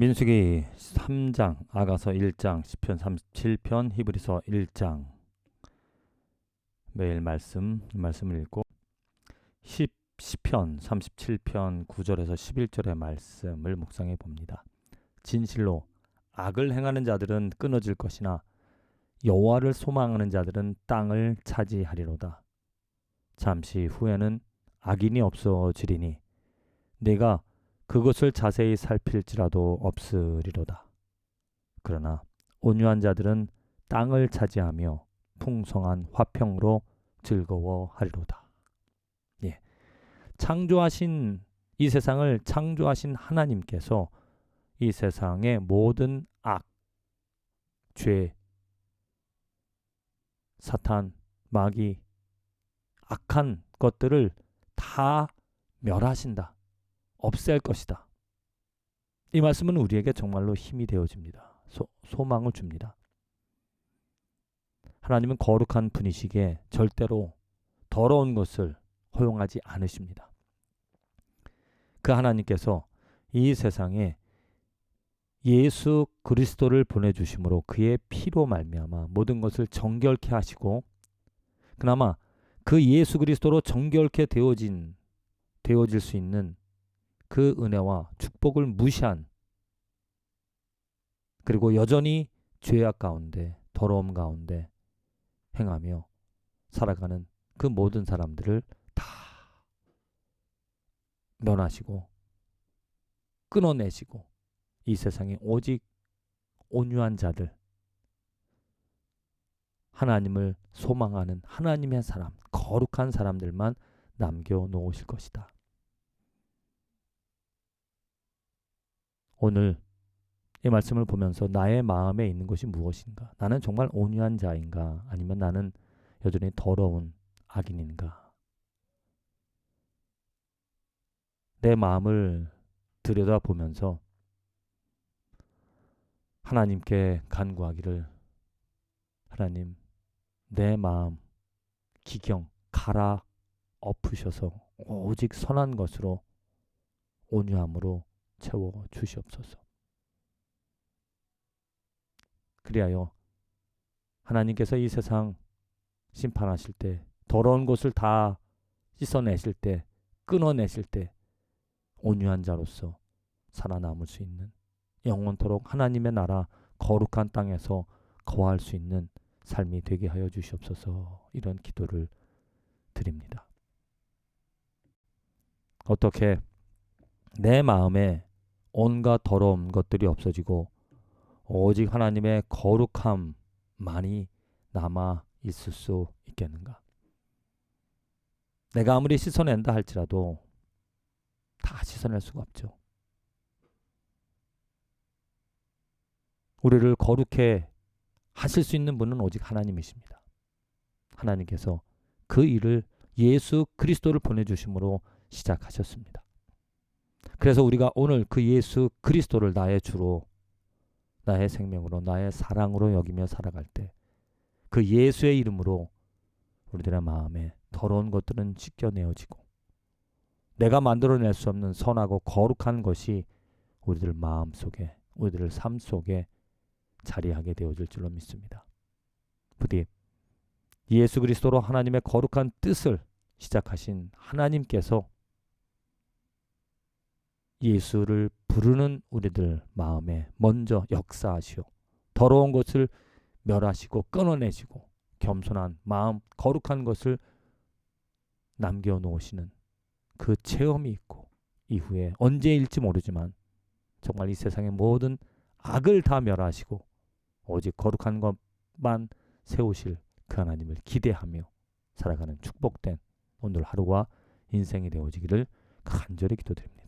민수기 3장, 아가서 1장, 시편 37편, 히브리서 1장 매일 말씀, 이 말씀을 읽고 10, 시편 37편 9절에서 11절의 말씀을 묵상해 봅니다. 진실로 악을 행하는 자들은 끊어질 것이나 여호와를 소망하는 자들은 땅을 차지하리로다. 잠시 후에는 악인이 없어지리니 내가 그것을 자세히 살필지라도 없으리로다. 그러나 온유한 자들은 땅을 차지하며 풍성한 화평으로 즐거워하리로다. 예. 창조하신 이 세상을 창조하신 하나님께서 이 세상의 모든 악, 죄, 사탄, 마귀, 악한 것들을 다 멸하신다. 없앨 것이다. 이 말씀은 우리에게 정말로 힘이 되어집니다. 소, 소망을 줍니다. 하나님은 거룩한 분이시기에 절대로 더러운 것을 허용하지 않으십니다. 그 하나님께서 이 세상에 예수 그리스도를 보내 주심으로 그의 피로 말미암아 모든 것을 정결케 하시고 그나마 그 예수 그리스도로 정결케 되어진 되어질 수 있는 그 은혜와 축복을 무시한 그리고 여전히 죄악 가운데 더러움 가운데 행하며 살아가는 그 모든 사람들을 다 면하시고 끊어내시고 이 세상에 오직 온유한 자들 하나님을 소망하는 하나님의 사람 거룩한 사람들만 남겨 놓으실 것이다. 오늘 이 말씀을 보면서 나의 마음에 있는 것이 무엇인가? 나는 정말 온유한 자인가? 아니면 나는 여전히 더러운 악인인가? 내 마음을 들여다보면서 하나님께 간구하기를 하나님 내 마음 기경 갈아 엎으셔서 오직 선한 것으로 온유함으로 채워 주시옵소서. 그리하여 하나님께서 이 세상 심판하실 때 더러운 것을 다 씻어내실 때 끊어내실 때 온유한 자로서 살아남을 수 있는 영원토록 하나님의 나라 거룩한 땅에서 거할 수 있는 삶이 되게 하여 주시옵소서 이런 기도를 드립니다. 어떻게 내 마음에 온갖 더러운 것들이 없어지고 오직 하나님의 거룩함만이 남아 있을 수 있겠는가? 내가 아무리 씻어낸다 할지라도 다 씻어낼 수가 없죠. 우리를 거룩해 하실 수 있는 분은 오직 하나님이십니다. 하나님께서 그 일을 예수 그리스도를 보내주심으로 시작하셨습니다. 그래서 우리가 오늘 그 예수 그리스도를 나의 주로 나의 생명으로 나의 사랑으로 여기며 살아갈 때 그 예수의 이름으로 우리들의 마음에 더러운 것들은 찢겨내어지고 내가 만들어낼 수 없는 선하고 거룩한 것이 우리들 마음 속에 우리들 삶 속에 자리하게 되어질 줄로 믿습니다. 부디 예수 그리스도로 하나님의 거룩한 뜻을 시작하신 하나님께서 예수를 부르는 우리들 마음에 먼저 역사하시오. 더러운 것을 멸하시고 끊어내시고 겸손한 마음, 거룩한 것을 남겨 놓으시는 그 체험이 있고 이후에 언제일지 모르지만 정말 이 세상의 모든 악을 다 멸하시고 오직 거룩한 것만 세우실 그 하나님을 기대하며 살아가는 축복된 오늘 하루가 인생이 되어지기를 간절히 기도드립니다.